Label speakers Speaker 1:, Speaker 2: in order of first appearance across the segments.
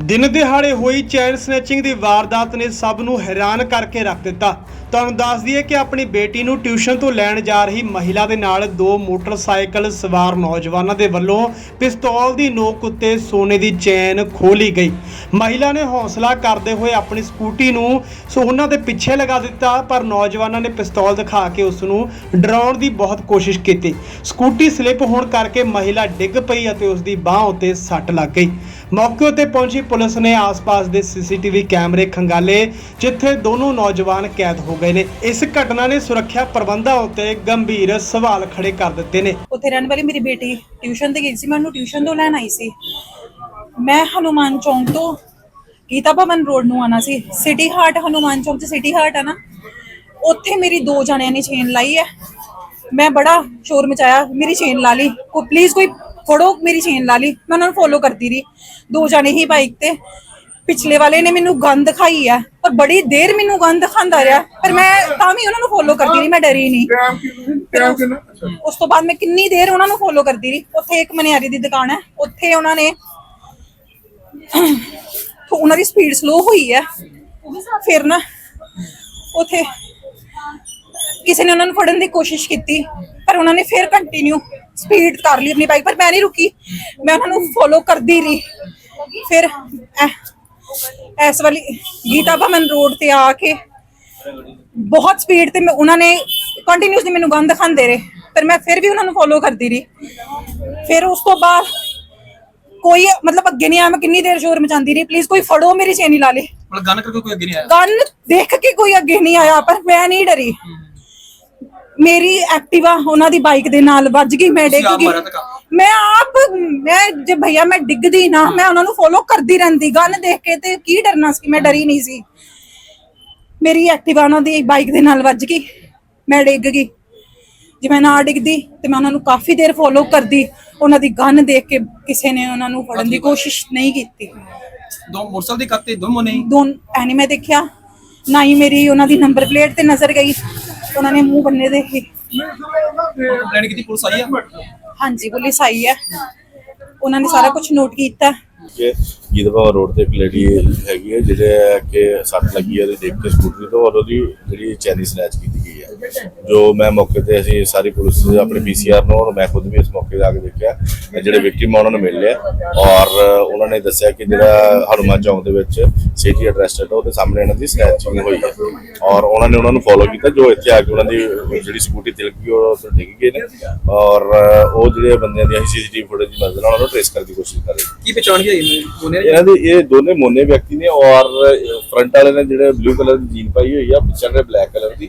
Speaker 1: ਦਿਨ ਦਿਹਾੜੇ ਹੋਈ ਚੈਨ ਸਨੈਚਿੰਗ ਦੀ ਵਾਰਦਾਤ ਨੇ ਸਭ ਨੂੰ ਹੈਰਾਨ ਕਰਕੇ ਰੱਖ ਦਿੱਤਾ। ਤੁਹਾਨੂੰ ਦੱਸ ਦਈਏ ਕਿ ਆਪਣੀ ਬੇਟੀ ਨੂੰ ਟਿਊਸ਼ਨ ਤੋਂ ਲੈਣ ਜਾ ਰਹੀ ਮਹਿਲਾ ਦੇ ਨਾਲ ਦੋ ਮੋਟਰਸਾਈਕਲ ਸਵਾਰ ਨੌਜਵਾਨਾਂ ਦੇ ਵੱਲੋਂ ਪਿਸਤੌਲ ਦੀ ਨੋਕ ਉੱਤੇ ਸੋਨੇ ਦੀ ਚੈਨ ਖੋਲੀ ਗਈ। ਮਹਿਲਾ ਨੇ ਹੌਸਲਾ ਕਰਦੇ ਹੋਏ ਆਪਣੀ ਸਕੂਟੀ ਨੂੰ ਸੋ ਉਹਨਾਂ ਦੇ ਪਿੱਛੇ ਲਗਾ ਦਿੱਤਾ, ਪਰ ਨੌਜਵਾਨਾਂ ਨੇ ਪਿਸਤੌਲ ਦਿਖਾ ਕੇ ਉਸ ਨੂੰ ਡਰਾਉਣ ਦੀ ਬਹੁਤ ਕੋਸ਼ਿਸ਼ ਕੀਤੀ। ਸਕੂਟੀ ਸਲਿੱਪ ਹੋਣ ਕਰਕੇ ਮਹਿਲਾ ਡਿੱਗ ਪਈ ਅਤੇ ਉਸ ਦੀ ਬਾਹ ਉੱਤੇ ਸੱਟ ਲੱਗ ਗਈ। ਮੌਕੇ ਉੱਤੇ ਪਹੁੰਚੀ ਪੁਲਿਸ ਨੇ ਆਸ-ਪਾਸ ਦੇ ਸੀਸੀਟੀਵੀ ਕੈਮਰੇ ਖੰਗਾਲੇ, ਜਿੱਥੇ ਦੋਨੋਂ ਨੌਜਵਾਨ ਕੈਦ ਹੋ ਗਏ ਨੇ। ਇਸ ਘਟਨਾ ਨੇ ਸੁਰੱਖਿਆ ਪ੍ਰਬੰਧਾਂ ਉੱਤੇ ਗੰਭੀਰ ਸਵਾਲ ਖੜੇ ਕਰ ਦਿੱਤੇ ਨੇ।
Speaker 2: ਉੱਥੇ ਰਹਿਣ ਵਾਲੀ ਮੇਰੀ ਬੇਟੀ ਟਿਊਸ਼ਨ ਤੇ ਗਈ ਸੀ, ਮੈਂ ਉਹਨੂੰ ਟਿਊਸ਼ਨ ਤੋਂ ਲੈਣ ਆਈ ਸੀ। ਮੈਂ ਹਨੂਮਾਨ ਚੌਂਕ ਤੋਂ ਗੀਤਾ ਭਵਨ ਰੋਡ ਨੂੰ ਆਣਾ ਸੀ। ਸਿਟੀ ਹਾਰਟ ਹਨੂਮਾਨ ਚੌਂਕ 'ਚ ਸਿਟੀ ਹਾਰਟ ਆ ਨਾ, ਉੱਥੇ ਮੇਰੀ ਦੋ ਜਣਿਆਂ ਨੇ ਚੇਨ ਲਾਈ ਹੈ। ਮੈਂ ਬੜਾ ਸ਼ੋਰ ਮਚਾਇਆ, ਮੇਰੀ ਚੇਨ ਲਾ ਲਈ। ਕੋ ਪਲੀਜ਼ ਕੋਈ ਫੜੋ ਮੇਰੀ ਚੇਨ ਲਾ ਲਈ। ਮੈਂ ਉਹਨਾਂ ਨੂੰ ਫੋਲੋ ਕਰਦੀ ਰਹੀ। ਦੋ ਜਣੇ ਹੀ ਬਾਈਕ ਤੇ। ਪਿਛਲੇ ਵਾਲੇ ਨੇ ਮੈਨੂੰ ਗੰਦ ਦਿਖਾਈ ਹੈ ਪਰ ਬੜੀ ਦੇਰ ਮੈਨੂੰ ਗੰਦ ਦਿਖਾਉਂਦਾ ਰਿਹਾ। ਪਰ ਮੈਂ ਤਾਂ ਵੀ ਉਹਨਾਂ ਨੂੰ ਫੋਲੋ ਕਰਦੀ ਰਹੀ ਮੈਂ ਡਰੀ ਨਹੀਂ।
Speaker 3: ਟਾਈਮ ਕਿੰਨਾ ਅੱਛਾ।
Speaker 2: ਉਸ ਤੋਂ ਬਾਅਦ ਮੈਂ ਕਿੰਨੀ ਦੇਰ ਉਹਨਾਂ ਨੂੰ ਫੋਲੋ ਕਰਦੀ ਰਹੀ। ਉੱਥੇ ਇੱਕ ਮਨਿਆਰੀ ਦੀ ਦੁਕਾਨ ਹੈ। ਉੱਥੇ ਉਹਨਾਂ ਨੇ ਤੋਂ ਉਹਨਾਂ ਦੀ ਸਪੀਡ ਸਲੋ ਹੋਈ ਹੈ। ਫਿਰ ਨਾ ਉੱਥੇ ਕਿਸੇ ਨੇ ਉਹਨਾਂ ਨੂੰ ਫੜਨ ਦੀ ਕੋਸ਼ਿਸ਼ ਕੀਤੀ। ਪਰ ਉਹਨਾਂ ਨੇ ਫਿਰ ਕੰਟੀਨਿਊ ਸਪੀਡ ਕਰ ਲਈ ਆਪਣੀ ਬਾਈਕ ਪਰ ਮੈਂ ਨਹੀਂ ਰੁਕੀ। ਮੈਂ ਉਹਨਾਂ ਨੂੰ ਫੋਲੋ ਕਰਦੀ ਰਹੀ। ਫਿਰ ਇਸ ਵਾਲੀ ਗੀਤਾ ਭਵਨ ਰੋਡ ਤੇ ਆ ਕੇ ਬਹੁਤ ਸਪੀਡ ਤੇ ਮੈਂ ਉਹਨਾਂ ਨੇ ਕੰਟੀਨਿਊਸਲੀ ਮੈਨੂੰ ਗੰਦ ਦਿਖਾਉਂਦੇ ਰਹੇ। ਪਰ ਮੈਂ ਫਿਰ ਵੀ ਉਹਨਾਂ ਨੂੰ ਫੋਲੋ ਕਰਦੀ ਰਹੀ। ਫਿਰ ਉਸ ਤੋਂ ਬਾਅਦ ਕੋਈ ਮਤਲਬ ਅੱਗੇ ਨਹੀਂ ਆਇਆ ਮੈਂ ਕਿੰਨੀ ਦੇਰ ਸ਼ੋਰ ਮਚਾਉਂਦੀ ਰਹੀ। ਪਲੀਜ਼ ਕੋਈ ਫੜੋ ਮੇਰੀ ਚੇਨੀ ਲਾ ਲੇ।
Speaker 4: ਮਤਲਬ ਗਨ ਕਰਕੇ ਕੋਈ ਅੱਗੇ ਨਹੀਂ ਆਇਆ?
Speaker 2: ਗਨ ਦੇਖ ਕੇ ਕੋਈ ਅੱਗੇ ਨਹੀਂ ਆਇਆ ਪਰ ਮੈਂ ਨਹੀਂ ਡਰੀ। ਮੇਰੀ ਐਕਟਿਵਾ ਉਹਨਾਂ ਦੀ ਬਾਈਕ ਦੇ ਨਾਲ ਵੱਜ ਗਈ ਮੈਂ ਡਿੱਗ ਗਈ? ਮੈਂ ਆਪ ਮੈਂ ਜੇ ਭਈਆ ਮੈਂ ਡਿੱਗਦੀ ਨਾ ਮੈਂ ਉਹਨਾਂ ਨੂੰ ਫੋਲੋ ਕਰਦੀ ਰਹਿੰਦੀ ਗਨ ਦੇਖ ਕੇ ਤੇ ਕੀ ਡਰਨਾ ਸੀ ਮੈਂ ਡਰੀ ਨਹੀਂ ਸੀ। ਮੇਰੀ ਐਕਟਿਵਾ ਉਹਨਾਂ ਦੀ ਬਾਈਕ ਦੇ ਨਾਲ ਵੱਜ ਗਈ ਮੈਂ ਡਿੱਗ ਗਈ। ਜੇ ਮੈਂ ਨਾ ਡਿੱਗਦੀ ਤੇ ਮੈਂ ਉਹਨਾਂ ਨੂੰ ਕਾਫੀ ਦੇਰ ਫੋਲੋ ਕਰਦੀ ਉਹਨਾਂ ਦੀ ਗਨ ਦੇਖ ਕੇ ਕਿਸੇ ਨੇ ਉਹਨਾਂ ਨੂੰ ਫੜਨ ਦੀ ਕੋਸ਼ਿਸ਼ ਨਹੀਂ ਕੀਤੀ।
Speaker 4: ਦੋ ਮੋਟਰਸਾਈਕਲ ਦੀ ਕੱਤੇ ਦੋ
Speaker 2: ਦੋਨ ਐਨੀ ਮੈਂ ਦੇਖਿਆ ਨਾ ਹੀ ਮੇਰੀ ਉਹਨਾਂ ਦੀ ਨੰਬਰ ਪਲੇਟ ਤੇ ਨਜ਼ਰ ਗਈ ਉਹਨਾਂ ਨੇ ਮੂੰਹ ਬੰਨੇ ਦੇ ਹੀ
Speaker 4: ਕੰਪਲੇਂਟ ਕੀਤੀ ਪੁਲਿਸ ਆਈ ਆ?
Speaker 2: ਹਾਂਜੀ ਪੁਲਿਸ ਆਈ ਹੈ ਉਹਨਾਂ ਨੇ ਸਾਰਾ ਕੁਝ ਨੋਟ ਕੀਤਾ।
Speaker 5: ਕਿ ਗੀਤਵਾ ਰੋਡ ਤੇ ਇੱਕ ਲੇਡੀ ਹੈਗੀ ਹੈ ਜਿਹਦੇ ਕਿ ਸੱਟ ਲੱਗੀ ਹੈ ਉਹਦੇ ਦੇਖ ਕੇ ਸਕੂਟਰੀ ਤੋਂ ਔਰ ਉਹਦੀ ਜਿਹੜੀ ਚੈਨੀ ਸਨੈਚ ਕੀਤੀ। ਜੋ ਮੈਂ ਮੌਕੇ ਤੇ ਅਸੀਂ ਸਾਰੀ ਪੁਲਿਸ ਆਪਣੇ ਪੀਸੀਆਰ ਨੂੰ ਔਰ ਮੈਂ ਖੁਦ ਵੀ ਇਸ ਮੌਕੇ ਤੇ ਆ ਕੇ ਦੇਖਿਆ ਜਿਹੜੇ ਵਿਕਟਿਮ ਉਹਨਾਂ ਨੂੰ ਮਿਲ ਲਿਆ ਔਰ ਉਹਨਾਂ ਨੇ ਦੱਸਿਆ ਕਿ ਜਿਹੜਾ ਹਨੂਮਾਨ ਚੌਂਕ ਦੇ ਵਿੱਚ ਸਿਟੀ ਐਡਰੈਸ ਹੈ ਉਹਦੇ ਸਾਹਮਣੇ ਇਹਨਾਂ ਦੀ ਸਨੈਚਿੰਗ ਹੋਈ ਹੈ ਔਰ ਉਹਨਾਂ ਨੇ ਉਹਨਾਂ ਨੂੰ ਫੋਲੋ ਕੀਤਾ ਜੋ ਇੱਥੇ ਆ ਕੇ ਉਹਨਾਂ ਦੀ ਜਿਹੜੀ ਸਕੂਟੀ ਤਿਲਕ ਗਈ ਉਹ ਉੱਥੇ ਡਿੱਗ ਗਏ ਨੇ ਔਰ ਉਹ ਜਿਹੜੇ ਬੰਦਿਆਂ ਦੀ ਅਸੀਂ ਸੀਸੀਟੀਵੀ ਫੁਟੇਜ ਦੀ ਮਦਦ ਨਾਲ ਉਹਨਾਂ ਨੂੰ ਟ੍ਰੇਸ ਕਰਨ ਦੀ ਕੋਸ਼ਿਸ਼ ਕਰ ਰਹੇ
Speaker 4: ਕੀ ਪਛਾਣ ਗਿਆ
Speaker 5: ਇਹਨਾਂ ਦੇ ਇਹ ਦੋਨੇ ਮੋਨੇ ਵਿਅਕਤੀ ਨੇ ਔਰ ਫਰੰਟ ਵਾਲੇ ਨੇ ਜਿਹੜੇ ਬਲੂ ਕਲਰ ਦੀ ਜੀਨ ਪਾਈ ਹੋਈ ਆ ਪਿੱਛੇ ਨੇ black colour the.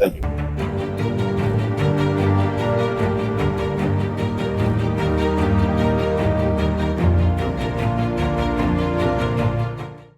Speaker 5: Thank you